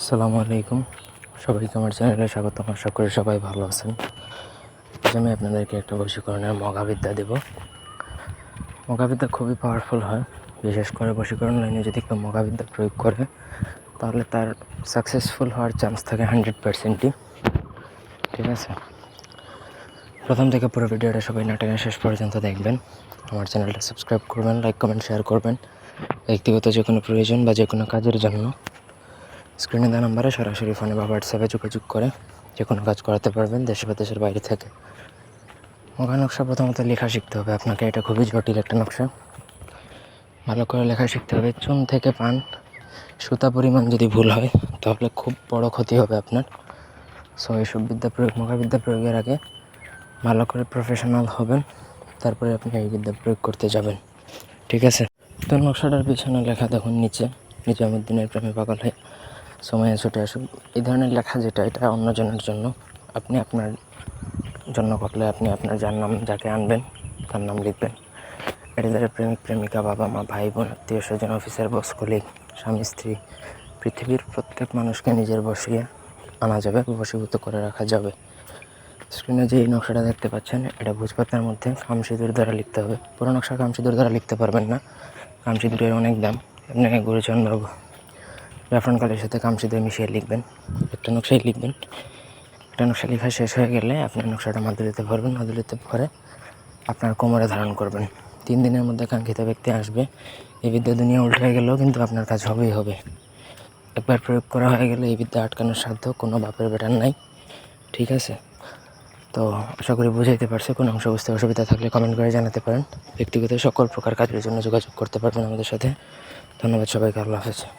আসসালামু আলাইকুম। সবাইকে আমার চ্যানেলে স্বাগত আশা করি সবাই ভালো আছেন। আজ আমি আপনাদেরকে একটা বশীকরণের মগাবিদ্যা দেব। মগাবিদ্যা খুবই পাওয়ারফুল হয়। বিশেষ করে বশীকরণ লাইনে যদি কেউ মগাবিদ্যা প্রয়োগ করে, তাহলে তার সাকসেসফুল হওয়ার চান্স থাকে হান্ড্রেড পার্সেন্টই ঠিক আছে? প্রথম থেকে পুরো ভিডিওটা সবাই নাটকে শেষ পর্যন্ত দেখবেন। আমার চ্যানেলটা সাবস্ক্রাইব করবেন লাইক কমেন্ট শেয়ার করবেন। ব্যক্তিগত যে কোনো প্রয়োজন বা যে কোনো কাজের জন্য। স্ক্রিনে দেওয়া নাম্বারে সরাসরি ফোনে বা হোয়াটসঅ্যাপে যোগাযোগ করে যে কোনো কাজ করাতে পারবেন দেশে বা দেশের বাইরে থেকে। মগা নকশা প্রথমত লেখা শিখতে হবে, আপনাকে এটা খুবই জটিল একটা নকশা। ভালো করে লেখা শিখতে হবে, চুন থেকে পান, সুতা পরিমাণ যদি ভুল হয়, তাহলে খুব বড় ক্ষতি হবে আপনার। সো এইসব বিদ্যা প্রয়োগ মগা বিদ্যা প্রয়োগের আগে ভালো করে প্রফেশনাল হবেন, তারপরে আপনি এই বিদ্যা প্রয়োগ করতে যাবেন। ঠিক আছে? তো নকশাটার পিছনে লেখা দেখুন নিচে, নিজামুদ্দিনের প্রেমে পাগল হয়ে সময়ে ছুটে আসুক এই ধরনের লেখা যেটা, এটা অন্যজনের জন্য। আপনি আপনার জন্য করলে আপনি আপনার যার নাম, যাকে আনবেন, তার নাম লিখবেন। এটা দ্বারা প্রেমিক প্রেমিকা বাবা মা, ভাই বোন, আত্মীয় স্বজন, অফিসের বস কলিগ স্বামী, স্ত্রী, পৃথিবীর প্রত্যেক মানুষকে নিজের বসিয়ে আনা যাবে বসীভূত করে রাখা যাবে। স্ক্রিনে যে এই নকশাটা দেখতে পাচ্ছেন, এটা ভোজপাতার মধ্যে কামসিঁদুর দ্বারা লিখতে হবে। পুরো নকশা কামসিঁদুর দ্বারা লিখতে পারবেন না। কামসিঁদুরের অনেক দাম। আপনি গুরুচন্দ্র জাফরান কালের সাথে কামসিঁদুর মিশিয়ে লিখবেন। একটা নকশাই লিখবেন। একটা নকশা লেখা শেষ হয়ে গেলে আপনি নকশাটা মাদুলিতে ভরবেন, মাদুলিতে ভরে আপনার কোমরে ধারণ করবেন। তিন দিনের মধ্যে কাঙ্ক্ষিত ব্যক্তি আসবে। এই বিদ্যা দুনিয়া উল্টে গেলেও কিন্তু আপনার কাজ হবেই হবে। একবার প্রয়োগ করা হয়ে গেলে এই বিদ্যা আটকানোর সাধ্য কোনো বাপের বেটার নাই। ঠিক আছে? তো আশা করি বুঝাইতে পারছে, কোনো অংশ বুঝতে অসুবিধা থাকলে কমেন্ট করে জানাতে পারেন। ব্যক্তিগত সকল প্রকার কাজের জন্য যোগাযোগ করতে পারবেন আমাদের সাথে। ধন্যবাদ সবাইকে, আল্লাহ হাফেজ।